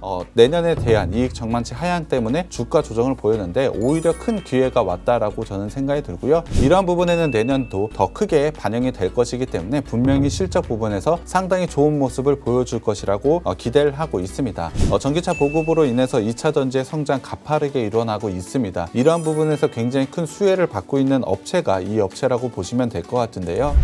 어, 내년에 대한 이익 전망치 하향 때문에 주가 조정을 보였는데 오히려 큰 기회가 왔다라고 저는 생각이 들고요. 이러한 부분에는 내년도 더 크게 반영이 될 것이기 때문에 분명히 실적 부분에서 상당히 좋은 모습을 보여줄 것이라고 어, 기대를 하고 있습니다. 어, 전기차 보급으로 인해서 2차 전지의 성장 가파르게 일어나고 있습니다. 이러한 부분에서 굉장히 큰 수혜를 받고 있는 업체가 이 업체라고 보시면 될 것 같은데요.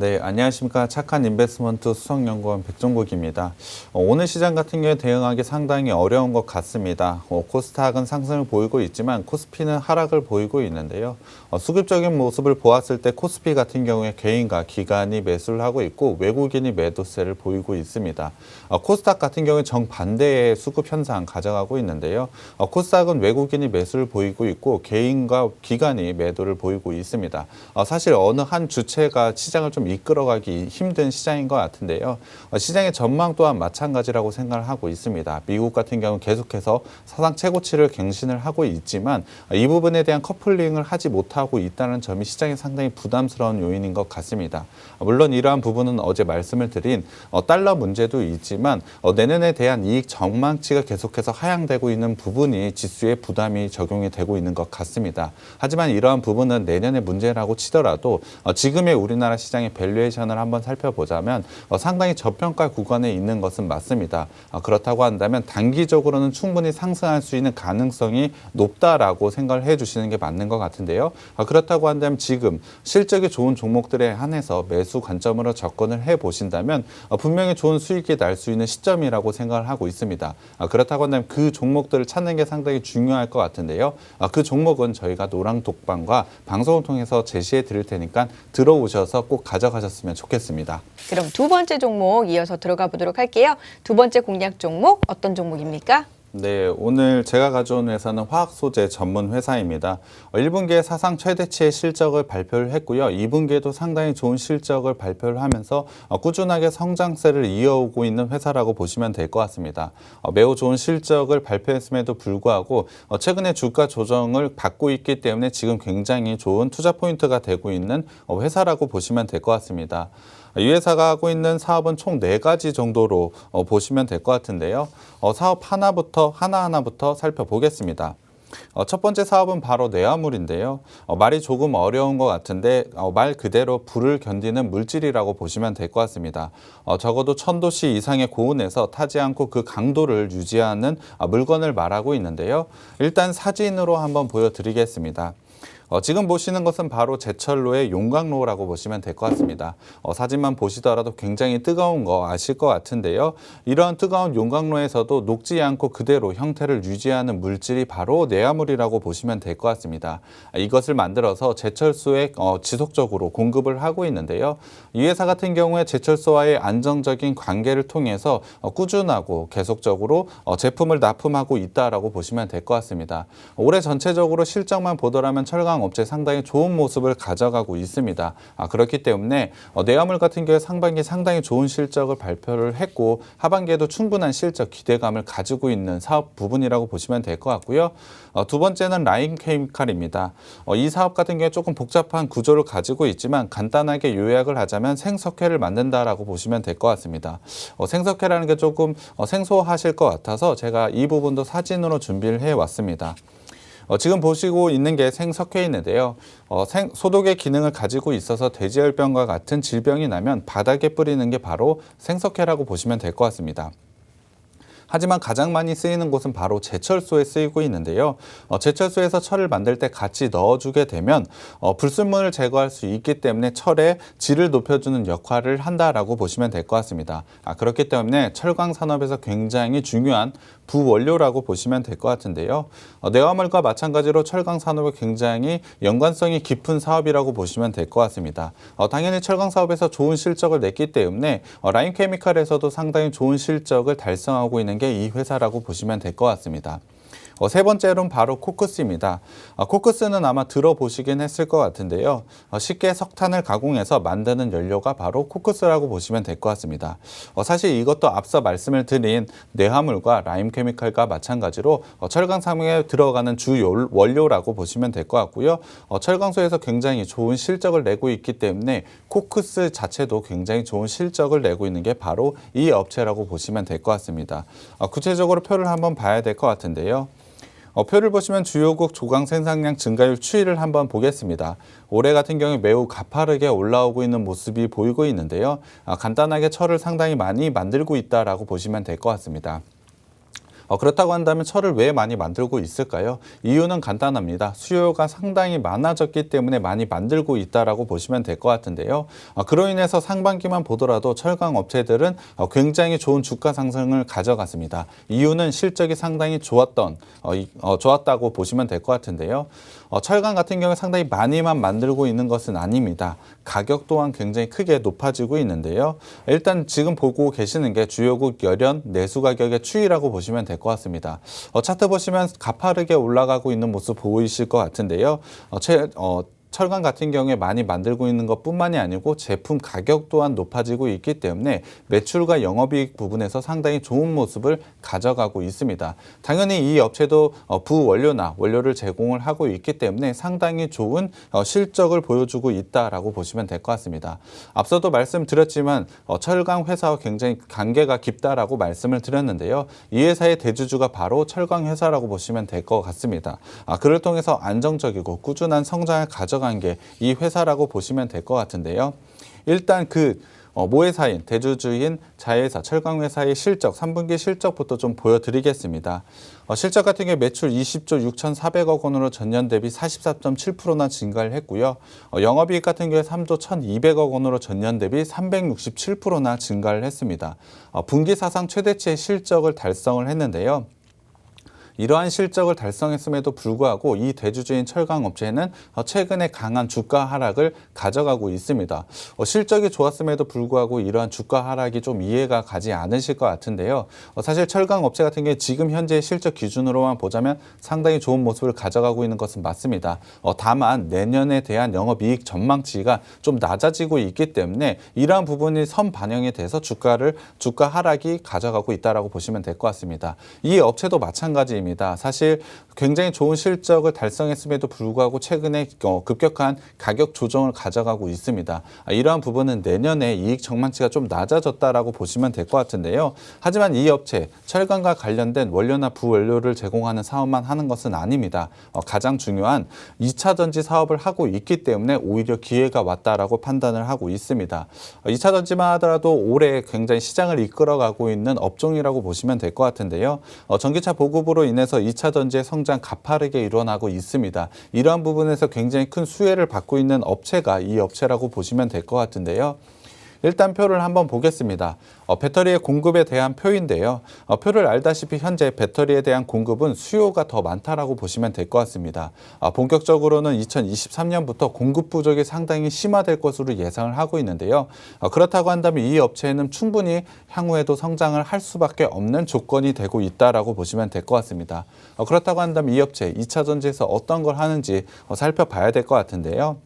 네, 안녕하십니까. 착한 인베스먼트 수석연구원 백종국입니다. 어, 오늘 시장 같은 경우에 대응하기 상당히 어려운 것 같습니다. 어, 코스닥은 상승을 보이고 있지만 코스피는 하락을 보이고 있는데요. 어, 수급적인 모습을 보았을 때 코스피 같은 경우에 개인과 기관이 매수를 하고 있고 외국인이 매도세를 보이고 있습니다. 어, 코스닥 같은 경우에 정반대의 수급 현상 가져가고 있는데요. 어, 코스닥은 외국인이 매수를 보이고 있고 개인과 기관이 매도를 보이고 있습니다. 어, 사실 어느 한 주체가 시장을 좀 이끌어가기 힘든 시장인 것 같은데요. 어, 시장의 전망 또한 마찬가지라고 생각을 하고 있습니다. 미국 같은 경우는 계속해서 사상 최고치를 갱신을 하고 있지만 어, 이 부분에 대한 커플링을 하지 못하고 있다는 점이 시장에 상당히 부담스러운 요인인 것 같습니다. 어, 물론 이러한 부분은 어제 말씀을 드린 어, 달러 문제도 있지만 어, 내년에 대한 이익 전망치가 계속해서 하향되고 있는 부분이 지수에 부담이 적용이 되고 있는 것 같습니다. 하지만 이러한 부분은 내년의 문제라고 치더라도 어, 지금의 우리나라 시장의 밸류에이션을 한번 살펴보자면 어, 상당히 저평가 구간에 있는 것은 맞습니다. 어, 그렇다고 한다면 단기적으로는 충분히 상승할 수 있는 가능성이 높다라고 생각을 해주시는 게 맞는 것 같은데요. 어, 그렇다고 한다면 지금 실적이 좋은 종목들에 한해서 매수 관점으로 접근을 해 보신다면 어, 분명히 좋은 수익이 날 수 있는 시점이라고 생각을 하고 있습니다. 어, 그렇다고 한다면 그 종목들을 찾는 게 상당히 중요할 것 같은데요. 어, 그 종목은 저희가 노랑 독방과 방송을 통해서 제시해 드릴 테니까 들어오셔서 꼭 가져 가셨으면 좋겠습니다. 그럼 두 번째 종목 이어서 들어가 보도록 할게요. 두 번째 공략 종목 어떤 종목입니까? 네, 오늘 제가 가져온 회사는 화학 소재 전문 회사입니다. 어, 1분기에 사상 최대치의 실적을 발표를 했고요. 2분기에도 상당히 좋은 실적을 발표를 하면서 어, 꾸준하게 성장세를 이어오고 있는 회사라고 보시면 될 것 같습니다. 어, 매우 좋은 실적을 발표했음에도 불구하고 어, 최근에 주가 조정을 받고 있기 때문에 지금 굉장히 좋은 투자 포인트가 되고 있는 어, 회사라고 보시면 될 것 같습니다. 이 회사가 하고 있는 사업은 총 네 가지 정도로 어, 보시면 될 것 같은데요. 어, 사업 하나부터 하나하나부터 살펴보겠습니다. 어, 첫 번째 사업은 바로 뇌화물인데요. 어, 말이 조금 어려운 것 같은데 어, 말 그대로 불을 견디는 물질이라고 보시면 될 것 같습니다. 어, 적어도 천도씨 이상의 고온에서 타지 않고 그 강도를 유지하는 어, 물건을 말하고 있는데요. 일단 사진으로 한번 보여드리겠습니다. 어, 지금 보시는 것은 바로 제철로의 용광로라고 보시면 될 것 같습니다. 어, 사진만 보시더라도 굉장히 뜨거운 거 아실 것 같은데요. 이러한 뜨거운 용광로에서도 녹지 않고 그대로 형태를 유지하는 물질이 바로 내화물이라고 보시면 될 것 같습니다. 아, 이것을 만들어서 제철소에 어, 지속적으로 공급을 하고 있는데요. 이 회사 같은 경우에 제철소와의 안정적인 관계를 통해서 어, 꾸준하고 계속적으로 어, 제품을 납품하고 있다라고 보시면 될 것 같습니다. 올해 전체적으로 실적만 보더라면 철강 업체 상당히 좋은 모습을 가져가고 있습니다. 아, 그렇기 때문에 어, 내화물 같은 경우에 상반기 상당히 좋은 실적을 발표를 했고 하반기에도 충분한 실적 기대감을 가지고 있는 사업 부분이라고 보시면 될 것 같고요. 어, 두 번째는 라인 케미칼입니다. 어, 이 사업 같은 경우에 조금 복잡한 구조를 가지고 있지만 간단하게 요약을 하자면 생석회를 만든다라고 보시면 될 것 같습니다. 어, 생석회라는 게 조금 어, 생소하실 것 같아서 제가 이 부분도 사진으로 준비를 해 왔습니다. 어, 지금 보시고 있는 게 생석회인인데요. 어, 생, 소독의 기능을 가지고 있어서 돼지열병과 같은 질병이 나면 바닥에 뿌리는 게 바로 생석회라고 보시면 될 것 같습니다. 하지만 가장 많이 쓰이는 곳은 바로 제철소에 쓰이고 있는데요. 어, 제철소에서 철을 만들 때 같이 넣어주게 되면 어, 불순물을 제거할 수 있기 때문에 철의 질을 높여주는 역할을 한다라고 보시면 될 것 같습니다. 아, 그렇기 때문에 철강 산업에서 굉장히 중요한 부원료라고 보시면 될 것 같은데요. 어, 내화물과 마찬가지로 철강 산업이 굉장히 연관성이 깊은 사업이라고 보시면 될 것 같습니다. 어, 당연히 철강 사업에서 좋은 실적을 냈기 때문에 어, 라인 케미칼에서도 상당히 좋은 실적을 달성하고 있는 게 이 회사라고 보시면 될 것 같습니다. 어, 세 번째로는 바로 코크스입니다. 어, 코크스는 아마 들어보시긴 했을 것 같은데요. 어, 쉽게 석탄을 가공해서 만드는 연료가 바로 코크스라고 보시면 될 것 같습니다. 어, 사실 이것도 앞서 말씀을 드린 내화물과 라임 케미칼과 마찬가지로 어, 철강상에 들어가는 주 요- 원료라고 보시면 될 것 같고요. 어, 철강소에서 굉장히 좋은 실적을 내고 있기 때문에 코크스 자체도 굉장히 좋은 실적을 내고 있는 게 바로 이 업체라고 보시면 될 것 같습니다. 어, 구체적으로 표를 한번 봐야 될 것 같은데요. 어, 표를 보시면 주요국 조강 생산량 증가율 추이를 한번 보겠습니다. 올해 같은 경우에 매우 가파르게 올라오고 있는 모습이 보이고 있는데요. 아, 간단하게 철을 상당히 많이 만들고 있다라고 보시면 될 것 같습니다. 어, 그렇다고 한다면 철을 왜 많이 만들고 있을까요? 이유는 간단합니다. 수요가 상당히 많아졌기 때문에 많이 만들고 있다라고 보시면 될 것 같은데요. 어, 그로 인해서 상반기만 보더라도 철강 업체들은 어, 굉장히 좋은 주가 상승을 가져갔습니다. 이유는 실적이 상당히 좋았던 좋았다고 보시면 될 것 같은데요. 어, 철강 같은 경우 상당히 많이만 만들고 있는 것은 아닙니다. 가격 또한 굉장히 크게 높아지고 있는데요. 일단 지금 보고 계시는 게 주요국 열연 내수 가격의 추이라고 보시면 될 것 같습니다. 어, 차트 보시면 가파르게 올라가고 있는 모습 보이실 것 같은데요. 어, 최, 어, 철강 같은 경우에 많이 만들고 있는 것뿐만이 아니고 제품 가격 또한 높아지고 있기 때문에 매출과 영업이익 부분에서 상당히 좋은 모습을 가져가고 있습니다. 당연히 이 업체도 어, 부원료나 원료를 제공을 하고 있기 때문에 상당히 좋은 어, 실적을 보여주고 있다라고 보시면 될 것 같습니다. 앞서도 말씀드렸지만 어, 철강 회사와 굉장히 관계가 깊다라고 말씀을 드렸는데요. 이 회사의 대주주가 바로 철강 회사라고 보시면 될 것 같습니다. 아, 그를 통해서 안정적이고 꾸준한 성장을 가져 간 게 이 회사라고 보시면 될 것 같은데요. 일단 그 어, 모회사인 대주주인 자회사 철강회사의 실적 3분기 실적부터 좀 보여드리겠습니다. 어, 실적 같은 경우 매출 20조 6,400억 원으로 전년 대비 44.7%나 증가를 했고요. 어, 영업이익 같은 경우에 3조 1,200억 원으로 전년 대비 367%나 증가를 했습니다. 어, 분기 사상 최대치의 실적을 달성을 했는데요. 이러한 실적을 달성했음에도 불구하고 이 대주주인 철강업체는 어, 최근에 강한 주가 하락을 가져가고 있습니다. 어, 실적이 좋았음에도 불구하고 이러한 주가 하락이 좀 이해가 가지 않으실 것 같은데요. 어, 사실 철강업체 같은 경우에 지금 현재 실적 기준으로만 보자면 상당히 좋은 모습을 가져가고 있는 것은 맞습니다. 어, 다만 내년에 대한 영업이익 전망치가 좀 낮아지고 있기 때문에 이러한 부분이 선 반영이 돼서 주가를 주가 하락이 가져가고 있다라고 보시면 될 것 같습니다. 이 업체도 마찬가지입니다. 사실 굉장히 좋은 실적을 달성했음에도 불구하고 최근에 어, 급격한 가격 조정을 가져가고 있습니다. 아, 이러한 부분은 내년에 이익 전망치가 좀 낮아졌다라고 보시면 될 것 같은데요. 하지만 이 업체 철강과 관련된 원료나 부원료를 제공하는 사업만 하는 것은 아닙니다. 어, 가장 중요한 2차 전지 사업을 하고 있기 때문에 오히려 기회가 왔다라고 판단을 하고 있습니다. 어, 2차 전지만 하더라도 올해 굉장히 시장을 이끌어가고 있는 업종이라고 보시면 될 것 같은데요. 어, 전기차 보급으로 인해 서 2차 전지의 성장 가파르게 일어나고 있습니다. 이러한 부분에서 굉장히 큰 수혜를 받고 있는 업체가 이 업체라고 보시면 될 것 같은데요. 일단 표를 한번 보겠습니다. 어, 배터리의 공급에 대한 표인데요. 어, 표를 알다시피 현재 배터리에 대한 공급은 수요가 더 많다라고 보시면 될 것 같습니다. 아, 본격적으로는 2023년부터 공급 부족이 상당히 심화될 것으로 예상을 하고 있는데요. 어, 그렇다고 한다면 이 업체는 충분히 향후에도 성장을 할 수밖에 없는 조건이 되고 있다라고 보시면 될 것 같습니다. 어, 그렇다고 한다면 이 업체 2차 전지에서 어떤 걸 하는지 어, 살펴봐야 될 것 같은데요.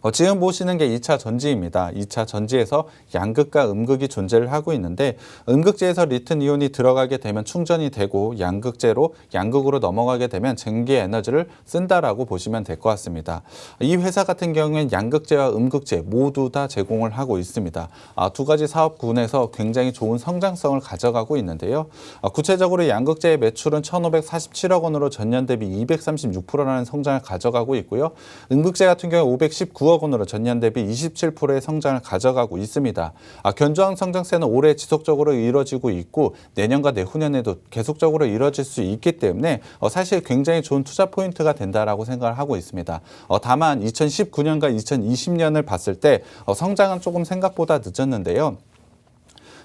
어, 지금 보시는 게 2차 전지입니다. 2차 전지에서 양극과 음극이 존재를 하고 있는데 음극재에서 리튬 이온이 들어가게 되면 충전이 되고 양극재로 양극으로 넘어가게 되면 전기 에너지를 쓴다라고 보시면 될 것 같습니다. 이 회사 같은 경우에는 양극재와 음극재 모두 다 제공을 하고 있습니다. 아, 두 가지 사업군에서 굉장히 좋은 성장성을 가져가고 있는데요. 아, 구체적으로 양극재의 매출은 1,547억 원으로 전년 대비 236%라는 성장을 가져가고 있고요. 음극재 같은 경우 519억 원으로 전년 대비 27%의 성장을 가져가고 있습니다. 아, 견조한 성장세는 올해 지속적으로 이뤄지고 있고 내년과 내후년에도 계속적으로 이뤄질 수 있기 때문에 어, 사실 굉장히 좋은 투자 포인트가 된다라고 생각을 하고 있습니다. 어, 다만 2019년과 2020년을 봤을 때 어, 성장은 조금 생각보다 늦었는데요.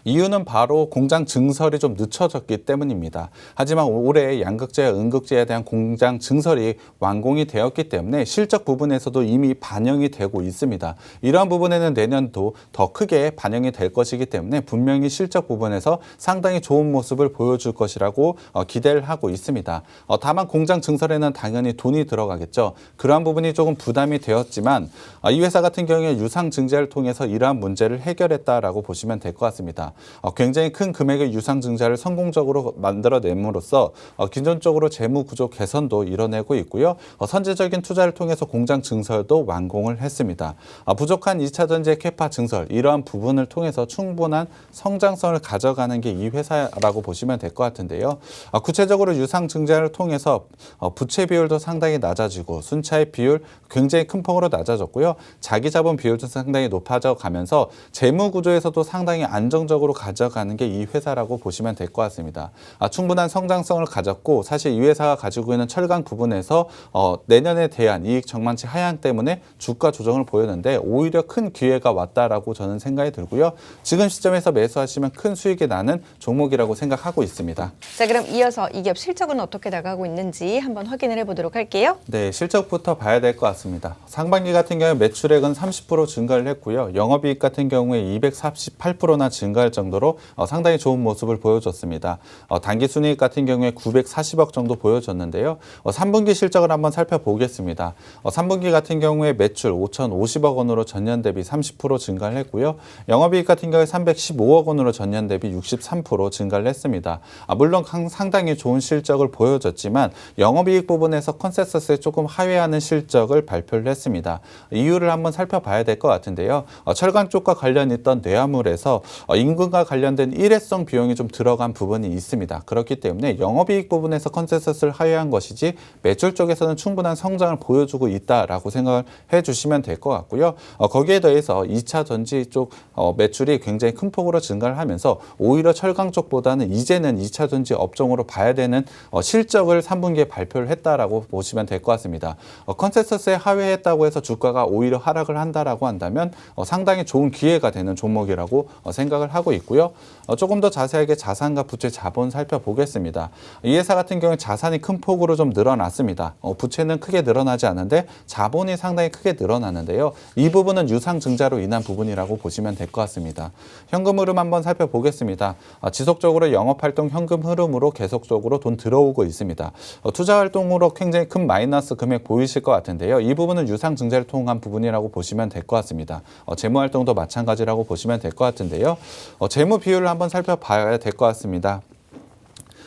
이유는 바로 공장 증설이 좀 늦춰졌기 때문입니다. 하지만 올해 양극재와 음극재에 대한 공장 증설이 완공이 되었기 때문에 실적 부분에서도 이미 반영이 되고 있습니다. 이러한 부분에는 내년도 더 크게 반영이 될 것이기 때문에 분명히 실적 부분에서 상당히 좋은 모습을 보여줄 것이라고 어, 기대를 하고 있습니다. 어, 다만 공장 증설에는 당연히 돈이 들어가겠죠. 그러한 부분이 조금 부담이 되었지만 어, 이 회사 같은 경우에 유상 증자를 통해서 이러한 문제를 해결했다라고 보시면 될 것 같습니다. 어, 굉장히 큰 금액의 유상 증자를 성공적으로 만들어냄으로써 어, 기존적으로 재무 구조 개선도 이뤄내고 있고요. 어, 선제적인 투자를 통해서 공장 증설도 완공을 했습니다. 아, 부족한 2차 전지의 캐파 증설 이러한 부분을 통해서 충분한 성장성을 가져가는 게 이 회사라고 보시면 될 것 같은데요. 아, 구체적으로 유상 증자를 통해서 어, 부채 비율도 상당히 낮아지고 순차익 비율 굉장히 큰 폭으로 낮아졌고요. 자기 자본 비율도 상당히 높아져 가면서 재무 구조에서도 상당히 안정적으로 가져가는 게 이 회사라고 보시면 될 것 같습니다. 아, 충분한 성장성을 가졌고 사실 이 회사가 가지고 있는 철강 부분에서 어, 내년에 대한 이익 전망치 하향 때문에 주가 조정을 보였는데 오히려 큰 기회가 왔다라고 저는 생각이 들고요. 지금 시점에서 매수하시면 큰 수익이 나는 종목이라고 생각하고 있습니다. 자, 그럼 이어서 이 기업 실적은 어떻게 나가고 있는지 한번 확인을 해보도록 할게요. 네, 실적부터 봐야 될 것 같습니다. 상반기 같은 경우에 매출액은 30% 증가를 했고요. 영업이익 같은 경우에 248%나 증가할 정도로 어, 상당히 좋은 모습을 보여줬습니다. 어, 단기 순이익 같은 경우에 940억 정도 보여줬는데요. 어, 3분기 실적을 한번 살펴보겠습니다. 어, 3분기 같은 경우에 매출 5,050억 원으로 전년 대비 30% 증가를 했고요. 영업이익 같은 경우에 315억 원으로 전년 대비 63% 증가를 했습니다. 아, 물론 강- 상당히 좋은 실적을 보여줬지만 영업이익 부분에서 컨센서스에 조금 하회하는 실적을 발표를 했습니다. 이유를 한번 살펴봐야 될 것 같은데요. 어, 철강 쪽과 관련 있던 뇌화물에서 어, 임금과 관련된 일회성 비용이 좀 들어간 부분이 있습니다. 그렇기 때문에 영업이익 부분에서 컨센서스를 하회한 것이지 매출 쪽에서는 충분한 성장을 보여주고 있다라고 생각을 해주시면 될 것 같고요. 어, 거기에 더해서 2차 전지 쪽 어, 매출이 굉장히 큰 폭으로 증가를 하면서 오히려 철강 쪽보다는 이제는 2차 전지 업종으로 봐야 되는 어, 실적을 3분기에 발표를 했다라고 보시면 될 것 같습니다. 어, 컨센서스에 하회했다고 해서 주가가 오히려 하락을 한다라고 한다면 어, 상당히 좋은 기회가 되는 종목이라고 어, 생각을 하고 있고요. 어, 조금 더 자세하게 자산과 부채 자본 살펴보겠습니다. 이 회사 같은 경우에 자산이 큰 폭으로 좀 늘어났습니다. 어, 부채는 크게 늘어나지 않는데 자본이 상당히 크게 늘어나는데요. 이 부분은 유상 증자로 인한 부분이라고 보시면 될 것 같습니다. 현금 흐름 한번 살펴보겠습니다. 어, 지속적으로 영업 활동 현금 흐름으로 계속적으로 돈 들어오고 있습니다. 어, 투자 활동으로 굉장히 큰 마이너스 금액 보이실 것 같은데요. 이 부분은 유상 증자를 통한 부분이라고 보시면 될 것 같습니다. 어, 재무 활동도 마찬가지라고 보시면 될 것 같은데요. 어, 재무 비율을 한번 살펴봐야 될 것 같습니다.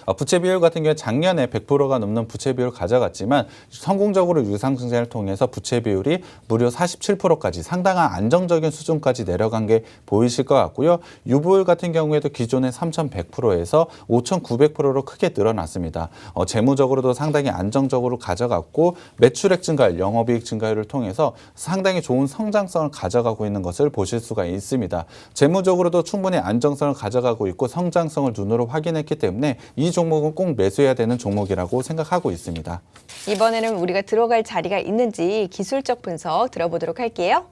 어, 부채 비율 같은 경우에 작년에 100%가 넘는 부채 비율을 가져갔지만 성공적으로 유상증자를 통해서 부채 비율이 무려 47%까지 상당한 안정적인 수준까지 내려간 게 보이실 것 같고요. 유보율 같은 경우에도 기존의 3,100%에서 5,900%로 크게 늘어났습니다. 어, 재무적으로도 상당히 안정적으로 가져갔고 매출액 증가, 영업이익 증가율을 통해서 상당히 좋은 성장성을 가져가고 있는 것을 보실 수가 있습니다. 재무적으로도 충분히 안정성을 가져가고 있고 성장성을 눈으로 확인했기 때문에 이 종목은 꼭 매수해야 되는 종목이라고 생각하고 있습니다. 이번에는 우리가 들어갈 자리가 있는지 기술적 분석 들어보도록 할게요.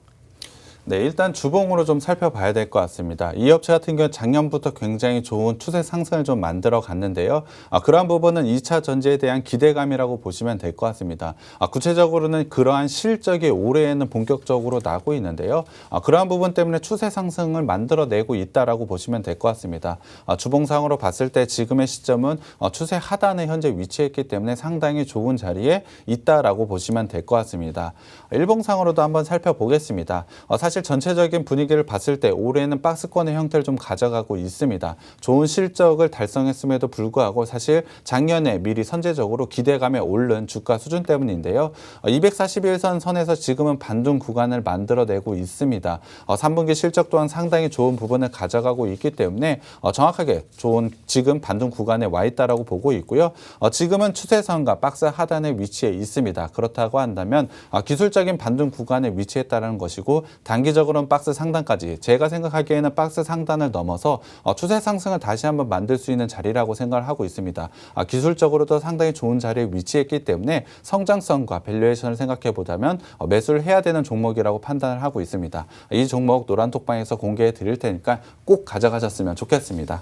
네, 일단 주봉으로 좀 살펴봐야 될 것 같습니다. 이 업체 같은 경우 작년부터 굉장히 좋은 추세 상승을 좀 만들어 갔는데요. 아, 그러한 부분은 2차 전지에 대한 기대감이라고 보시면 될 것 같습니다. 아, 구체적으로는 그러한 실적이 올해에는 본격적으로 나고 있는데요. 아, 그러한 부분 때문에 추세 상승을 만들어내고 있다라고 보시면 될 것 같습니다. 아, 주봉상으로 봤을 때 지금의 시점은 어, 추세 하단에 현재 위치했기 때문에 상당히 좋은 자리에 있다라고 보시면 될 것 같습니다. 일봉상으로도 한번 살펴보겠습니다. 어, 사실 전체적인 분위기를 봤을 때 올해는 박스권의 형태를 좀 가져가고 있습니다. 좋은 실적을 달성했음에도 불구하고 사실 작년에 미리 선제적으로 기대감에 오른 주가 수준 때문인데요. 어, 241선 선에서 지금은 반등 구간을 만들어내고 있습니다. 어, 3분기 실적 또한 상당히 좋은 부분을 가져가고 있기 때문에 어, 정확하게 좋은 지금 반등 구간에 와 있다라고 보고 있고요. 어, 지금은 추세선과 박스 하단에 위치해 있습니다. 그렇다고 한다면 어, 기술적인 반등 구간에 위치했다는 것이고 단기 장기적으로는 박스 상단까지 제가 생각하기에는 박스 상단을 넘어서 어, 추세 상승을 다시 한번 만들 수 있는 자리라고 생각을 하고 있습니다. 아, 기술적으로도 상당히 좋은 자리에 위치했기 때문에 성장성과 밸류에이션을 생각해 보자면 어, 매수를 해야 되는 종목이라고 판단을 하고 있습니다. 이 종목 노란톡방에서 공개해 드릴 테니까 꼭 가져가셨으면 좋겠습니다.